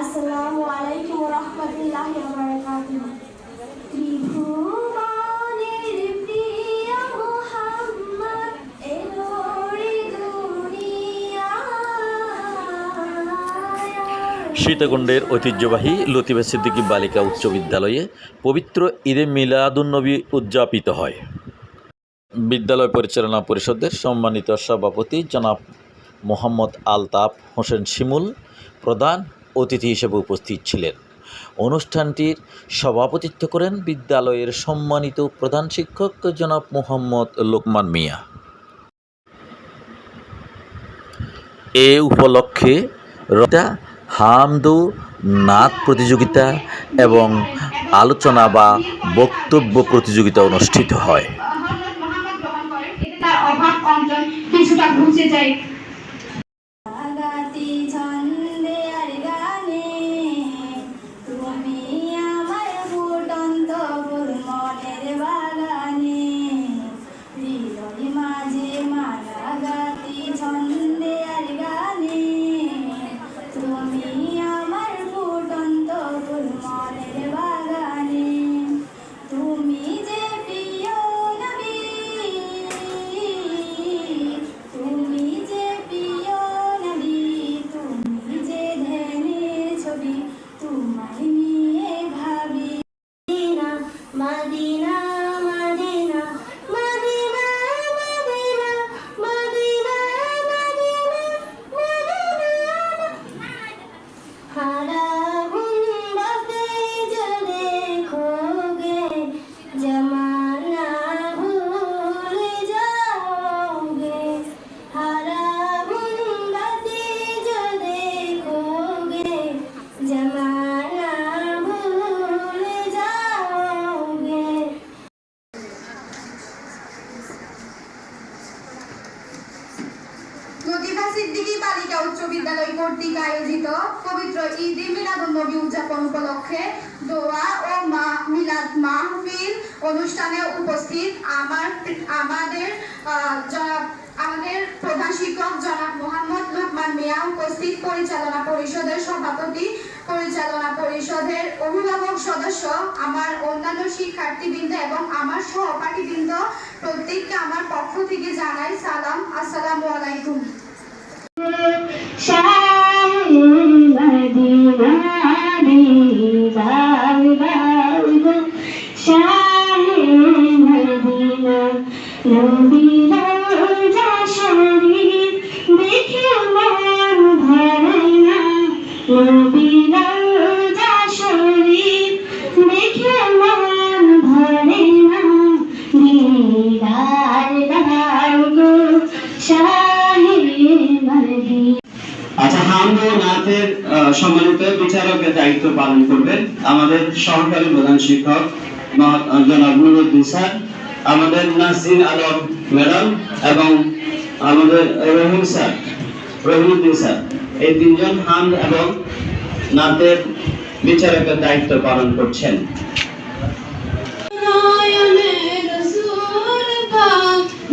আসসালামু আলাইকুম রহমতুল্লাহ এলো সীতাকুণ্ডের ঐতিহ্যবাহী লতিফা সিদ্দিকী বালিকা উচ্চ বিদ্যালয়ে পবিত্র ঈদে মিলাদুন্নবী উদযাপিত হয়। বিদ্যালয় পরিচালনা পরিষদের সম্মানিত সভাপতি জনাব মোহাম্মদ আলতাফ হোসেন শিমুল, প্রধান অতিথি হিসেবে উপস্থিত ছিলেন। অনুষ্ঠানটির সভাপতিত্ব করেন বিদ্যালয়ের সম্মানিত প্রধান শিক্ষক জনাব মোহাম্মদ লোকমান মিয়া। এ উপলক্ষে রটা হামদু, নাচ প্রতিযোগিতা এবং আলোচনা বা বক্তব্য প্রতিযোগিতা অনুষ্ঠিত হয়। কিছুটা ঘুচে যায়। লতিফা সিদ্দিকী বালিকা উচ্চ বিদ্যালয় কর্তৃক আয়োজিত পবিত্র ঈদ মিলাদুন্নবী উদযাপন উপলক্ষে দোয়া ও মা মিলাদ মাহফিল অনুষ্ঠানে উপস্থিত আমার, আমাদের আমাদের প্রধান শিক্ষক জনাব মোহাম্মদ লোকমান মিয়া উপস্থিত পরিচালনা পরিষদের সভাপতি, পরিচালনা পরিষদের অভিভাবক সদস্য, আমার অন্যান্য শিক্ষার্থীবৃন্দ এবং আমার সহপাঠীবৃন্দ প্রত্যেককে আমার পক্ষ থেকে জানাই সালাম। আসসালামু আলাইকুম। Shall we be নাথের সম্মানিত বিচারকের দায়িত্ব পালন করবেন আমাদের সহকারী প্রধান শিক্ষক জনাব নুরুদ্দিন স্যার, আমাদের নাসরিন আলম ম্যাডাম এবং আমাদের রহিম স্যার, রহিমুদ্দিন স্যার। এই তিনজন হান এবং নাথের বিচারকের দায়িত্ব পালন করছেন।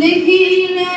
দেখিলে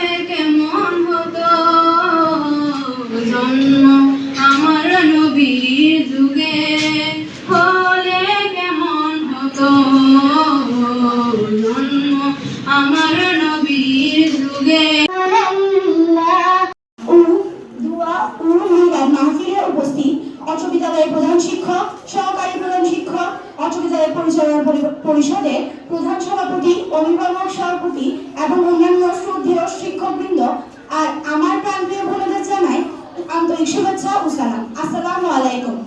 পরিচালনা পরি- পরিষদের প্রধান সভাপতি, অভিভাবক সভাপতি এবং অন্যান্য শ্রদ্ধেয় শিক্ষকবৃন্দ আর আমার প্রান্তীয় বোনদের জানাই আন্তরিক শুভেচ্ছা ও সালাম। আসসালামু আলাইকুম।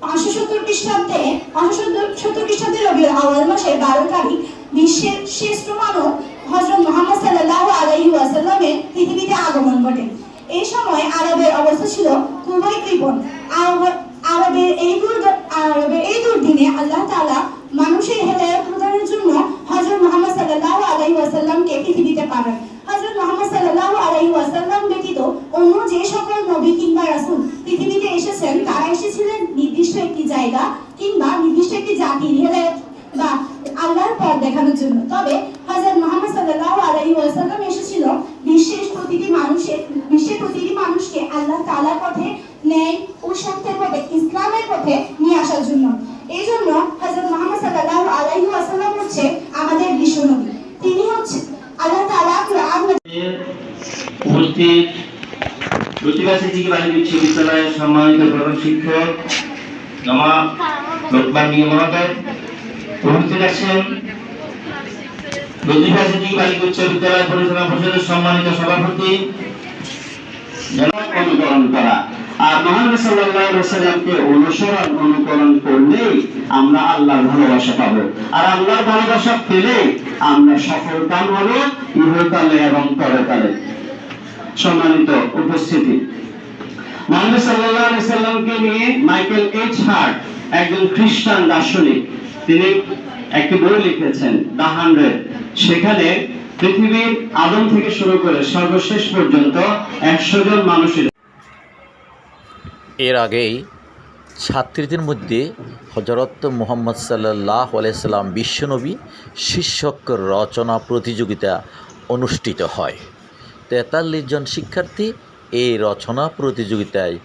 পাঁচশো সত্তর খ্রিস্টাব্দে, পাঁচশো সত্তর খ্রিস্টাব্দে রবিউল আওয়াল মাসের বারো তারিখ বিশ্বের শ্রেষ্ঠ মানব হজরত মোহাম্মদ সাল্লাহ আলাইহি ওয়াসাল্লামের পৃথিবীতে আগমন ঘটে। এই সময় আরবের অবস্থা ছিল খুবই কৃপণ। আরবের এই দুর্দিনে আল্লাহ তাআলা মানুষের হেদায়ত প্রদানের জন্য হজরত মোহাম্মদ সাল্লাহ আলাইহি ওয়াসাল্লামকে পৃথিবীতে পাঠান হজরত মোহাম্মদ সাল্লাহ আলাইহি ওয়াসাল্লাম ব্যতীত অন্য যে সকল নবী কিংবা রাসূল পৃথিবীতে এসেছেন, তারা এসেছিলেন নির্দিষ্ট একটি জায়গা কিংবা নির্দিষ্ট একটি জাতির হেদায়ত বা আল্লাহর পথ দেখানোর জন্য। তবে হযরত মুহাম্মদ সাল্লাল্লাহু আলাইহি ওয়াসাল্লাম এসেছিল বিশ্বের প্রতিটি মানুষের, বিশ্বের প্রতিটি মানুষকে আল্লাহ তালার পথে ন্যায় ও সত্যের পথে, ইসলামের পথে নিয়ে আসার জন্য। এই জন্য সাল্লাহ আলাইহি হচ্ছে আমাদের বিশ্বনবী। তিনি আল্লাহ উপস্থিত বিশ্ববিদ্যালয়ের সম্মানিত শিক্ষক মহোদয়, উপস্থিত আছেন প্রতিভা সিদ্দিকী বালিকা উচ্চ বিদ্যালয় সম্মানিত সভাপতি অনুকরণ করা আর মহানবী সাল্লাল্লাহু সাল্লামকে অনুসরণ, অনুকরণ করলেই আমরা আল্লাহর ভালোবাসা পাবো। আর আল্লাহর ভালোবাসা পেলে আমরা সফল কাম হব ইহকালে এবং পরকালে। সম্মানিত উপস্থিতি। মোহাম্মদ সাল্লাল্লাহু আলাইহি সাল্লামকে নিয়ে মাইকেল এইচ হার্ট একজন খ্রিস্টান দার্শনিক, তিনি একটি বই লিখেছেন, দ্য হান্ড্রেড। সেখানে পৃথিবীর আদম থেকে শুরু করে সর্বশেষ পর্যন্ত একশো জন মানুষের এর আগেই ছাত্রীদের মধ্যে হজরত মোহাম্মদ সাল্লাহ আলাইসাল্লাম বিশ্বনবী শীর্ষক রচনা প্রতিযোগিতা অনুষ্ঠিত হয়। তেতাল্লিশ জন শিক্ষার্থী এই রচনা প্রতিযোগিতায়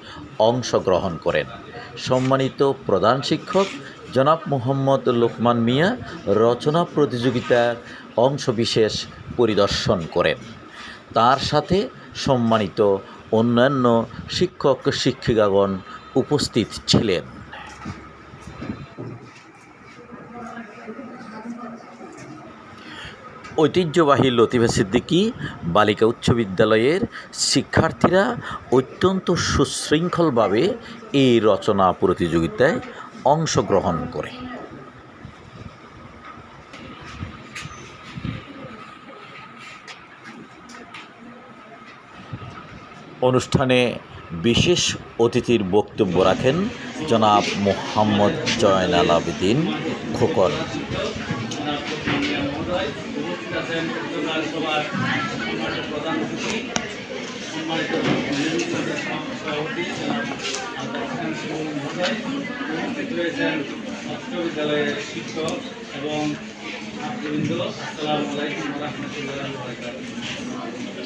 অংশগ্রহণ করেন। সম্মানিত প্রধান শিক্ষক জনাব মোহাম্মদ লোকমান মিয়া রচনা প্রতিযোগিতার অংশবিশেষ পরিদর্শন করেন। তার সাথে সম্মানিত অন্যান্য শিক্ষক শিক্ষিকাগণ উপস্থিত ছিলেন। ঐতিহ্যবাহী লতিফা সিদ্দিকী বালিকা উচ্চ বিদ্যালয়ের শিক্ষার্থীরা অত্যন্ত সুশৃঙ্খলভাবে এই রচনা প্রতিযোগিতায় অংশগ্রহণ করে। অনুষ্ঠানে বিশেষ অতিথির বক্তব্য রাখেন জনাব মোহাম্মদ জয়নাল আবেদিন খোকন। শিক্ষক এবং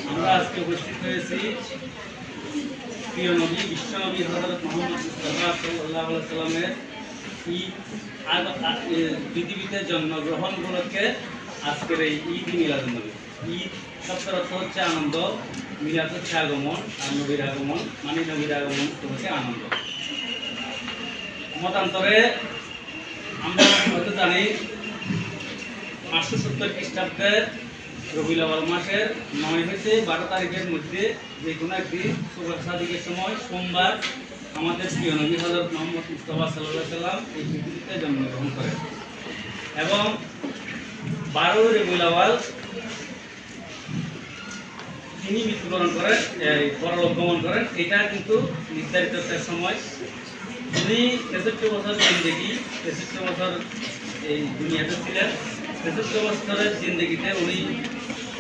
আমরা আজকে উপস্থিত হয়েছি প্রিয় নবী বিশ্বনবী হজরত মোহাম্মদ মুস্তফা সাল্লাহ সাল্লামের ঈদ আগ- আ- এ, পৃথিবীতে জন্মগ্রহণ উপলক্ষে আজকের এই ঈদ মিলাদ নবী। ঈদ অর্থ হচ্ছে আনন্দ মিলাদ হচ্ছে আগমন আর নবীর আগমন মানে নবীর আগমন হচ্ছে আনন্দ। মতান্তরে আমরা হয়তো জানি পাঁচশো সত্তর খ্রিস্টাব্দের রবিউল মাসের নয় হইতে বারো তারিখের মধ্যে যে কোনো একদিন সুবাহ সাদিকের সময় সোমবার আমাদের প্রিয় নবী হজরত মোহাম্মদ মুস্তফা সাল্লাহ সাল্লাম এই পৃথিবীতে জন্মগ্রহণ করেন। এবং বারো রবিউল তিনি মৃত্যুবরণ করেন পরলোক গমন করেন। এটা কিন্তু নির্ধারিত একটা সময়। উনি তেষট্টি বছর জিন্দেগি তেষট্টি বছর এই দুনিয়াতে ছিলেন উনি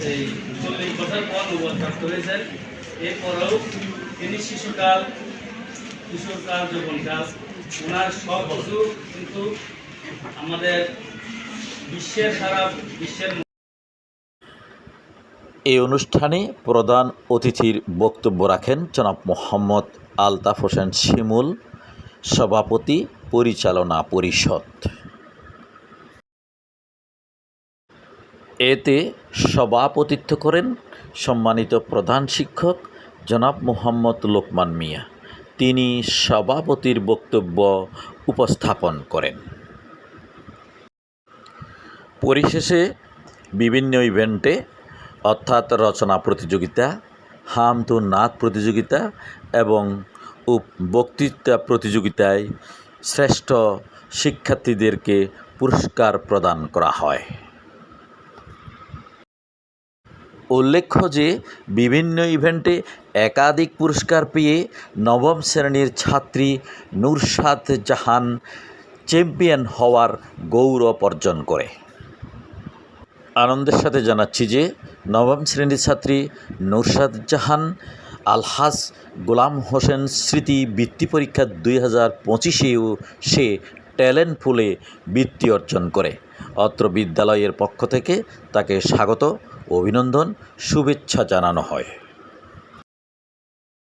এই চল্লিশ বছর পর এরপরেও তিনি শিশুকাল, কিশোরকাল, যৌবনকাল ওনার সব কিছু কিন্তু আমাদের বিশ্বের সারা বিশ্বের এই অনুষ্ঠানে প্রধান অতিথির বক্তব্য রাখেন জনাব মোহাম্মদ আলতাফ হোসেন শিমুল, সভাপতি, পরিচালনা পরিষদ। এতে সভাপতিত্ব করেন সম্মানিত প্রধান শিক্ষক জনাব মোহাম্মদ লোকমান মিয়া। তিনি সভাপতির বক্তব্য উপস্থাপন করেন। পরিশেষে বিভিন্ন ইভেন্টে, অর্থাৎ রচনা প্রতিযোগিতা হাম হামতু নাচ প্রতিযোগিতা এবং বক্তৃতা প্রতিযোগিতায় শ্রেষ্ঠ শিক্ষার্থীদেরকে পুরস্কার প্রদান করা হয়। উল্লেখ্য যে, বিভিন্ন ইভেন্টে একাধিক পুরস্কার পেয়ে নবম শ্রেণির ছাত্রী নুরসাদ জাহান চ্যাম্পিয়ন হওয়ার গৌরব অর্জন করে। আনন্দের সাথে জানাচ্ছি যে, নবম শ্রেণির ছাত্রী নুরসাদ জাহান আলহাজ গোলাম হোসেন স্মৃতি বৃত্তি পরীক্ষা দুই হাজার পঁচিশেও সে ট্যালেন্ট ফুলে বৃত্তি অর্জন করে। অত্র বিদ্যালয়ের পক্ষ থেকে তাকে স্বাগত অভিনন্দন শুভেচ্ছা জানানো হয়।